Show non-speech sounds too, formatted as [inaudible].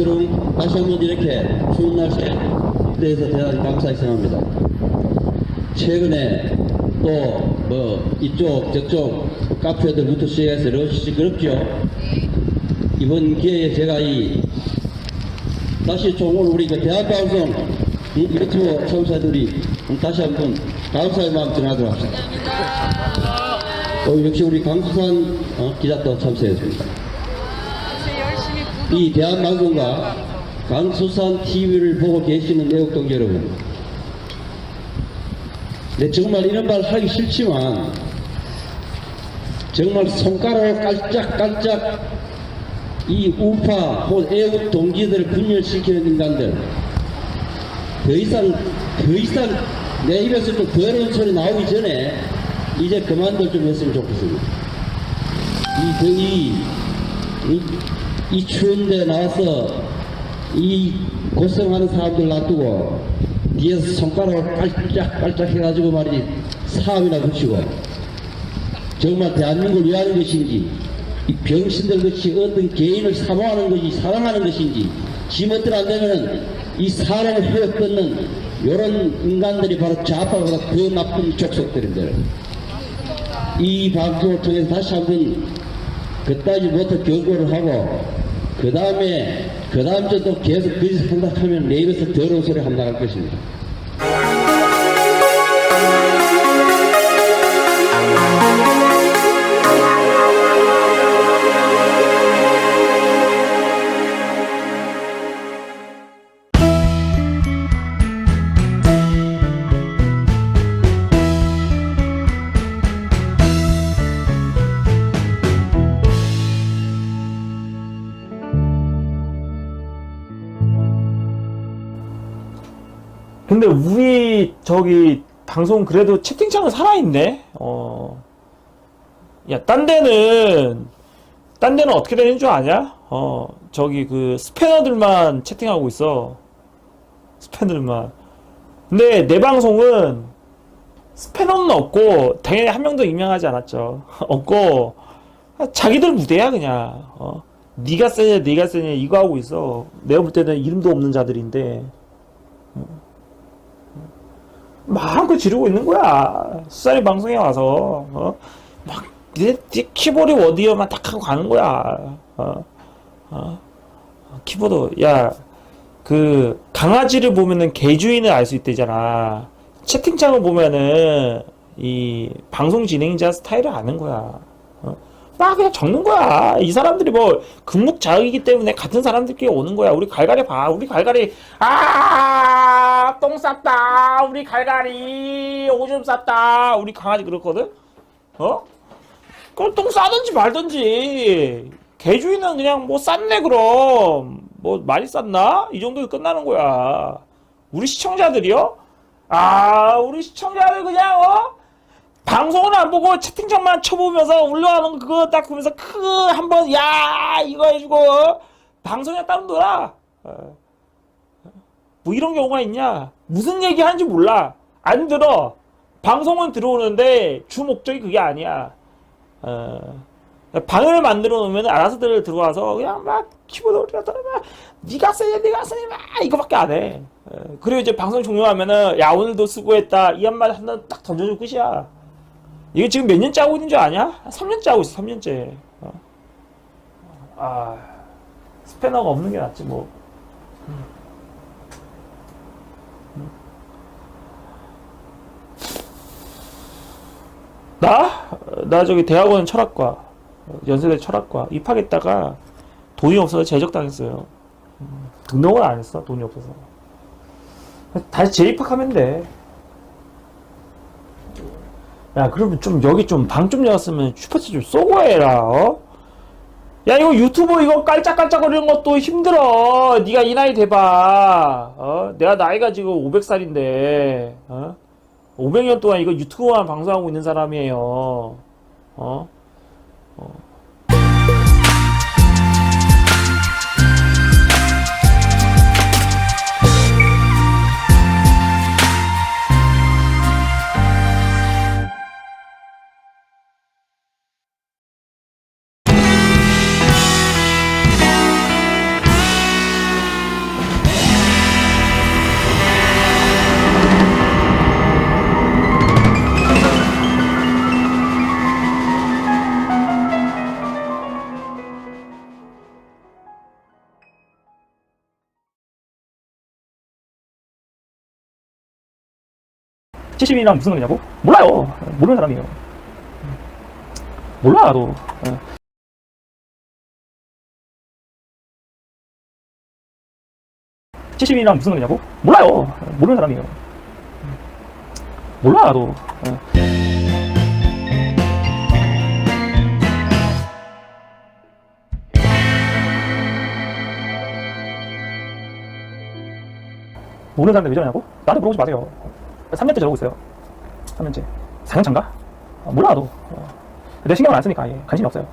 애국동지를 다시 한번 이렇게 추운 날씨에 대해서 대단히 감사히 생각합니다. 최근에 또 뭐 이쪽 저쪽 카페들부터 시작해서 여러 시끄럽죠. 이번 기회에 제가 이 다시 좀 오늘 우리 그 대한방송 이 유튜브 청사들이 다시 한번 감사의 마음 전하도록 합시다. 어, 역시 우리 강수산 어, 기자도 참석했습니다. 이 대한방송과 강수산 TV를 보고 계시는 애국동지 여러분. 네, 정말 이런 말 하기 싫지만 정말 손가락을 깔짝깔짝 이 우파 혹은 애국 동지들을 분열시키는 인간들 더 이상 더 이상 내 입에서 좀 더러운 소리 나오기 전에 이제 그만들 좀 했으면 좋겠습니다. 이 더위 이, 이 추운데 나와서 이 고생하는 사람들 놔두고 뒤에서 손가락을 깔짝깔짝 해가지고 말이지 사업이나 붙이고 정말 대한민국을 위하는 것인지 이 병신들 같이 어떤 개인을 사모하는 것이 사랑하는 것인지 지멋대로 안 되면은 이 사람을 헤어 끊는 이런 인간들이 바로 좌파보다 더 나쁜 족속들인데. 이 방송을 통해서 다시 한번 그따지 못해 경고를 하고 그 다음에 그 다음 주도 계속 그짓 생각하면 내 입에서 더러운 소리 나갈 것입니다. 근데 우리 저기 방송 그래도 채팅창은 살아있네. 어. 야, 딴 데는 딴 데는 어떻게 되는 줄 아냐? 어, 저기 그 스패너들만 채팅하고 있어. 스패너들만. 근데 내 방송은 스패너는 없고 당연히 한 명도 임명하지 않았죠. [laughs] 없고 자기들 무대야 그냥. 어. 네가 세냐, 네가 세냐 이거 하고 있어. 내가 볼 때는 이름도 없는 자들인데. 마음껏 지르고 있는 거야. 수사리 방송에 와서, 어? 막, 네, 네 키보드 워디어만 딱 하고 가는 거야. 어? 어? 키보드, 야, 그, 강아지를 보면은 개주인을 알 수 있대잖아. 채팅창을 보면은, 이, 방송 진행자 스타일을 아는 거야. 어? 막 그냥 적는 거야. 이 사람들이 뭐, 금묵자극이기 때문에 같은 사람들끼리 오는 거야. 우리 갈갈이 봐. 우리 갈갈이, 아, 똥 쌌다. 우리 갈갈이, 오줌 쌌다. 우리 강아지 그렇거든? 어? 그럼 똥 싸든지 말든지. 개주인은 그냥 뭐 쌌네, 그럼. 뭐, 많이 쌌나? 이 정도에 끝나는 거야. 우리 시청자들이요? 아, 우리 시청자들 그냥, 어? 방송은 안 보고 채팅창만 쳐보면서 올라가는 거 그거 딱 보면서 크 한번 야 이거 해주고 방송에 따로 놀아 어. 뭐 이런 경우가 있냐? 무슨 얘기 하는지 몰라. 안 들어. 방송은 들어오는데 주 목적이 그게 아니야. 어. 방을 만들어 놓으면 알아서들 들어와서 그냥 막 키보드 올려서 막 니가 쓰냐 니가 쓰냐 막 이거밖에 안해. 어. 그리고 이제 방송 종료하면은 야 오늘도 수고했다. 이 한마디 한 번 딱 던져주고 끝이야 이게 지금 몇 년째 하고 있는 줄 아냐? 3년째 하고 있어, 3년째. 어. 아, 스패너가 없는 게 낫지, 뭐. 음. 음. 나? 나 저기 대학원 철학과, 연세대 철학과 입학했다가 돈이 없어서 제적당했어요. 음, 등록을 안 했어, 돈이 없어서. 다시 재입학하면 돼. 야, 그러면 좀 여기 좀 방 좀 열었으면 슈퍼챗 좀 쏘고 해라, 어? 야, 이거 유튜브 이거 깔짝깔짝거리는 것도 힘들어. 네가 이 나이 돼봐. 어? 내가 나이가 지금 500살인데, 어? 500년 동안 이거 유튜브만 방송하고 있는 사람이에요. 어? 어. 70이랑 무슨 관계냐고? 몰라요. 모르는 사람이에요. 몰라, 나도. 어. (70이랑) 무슨 관계냐고? 몰라요. 모르는 사람이에요. 몰라, 나도. 어. 모르는 사람들 왜 저러냐고? 나한테 물어보지 마세요. 3년째 저러고 있어요. 3년째. 4년차인가? 아, 몰라, 나도. 어. 내 신경을 안 쓰니까, 아예. 관심이 없어요.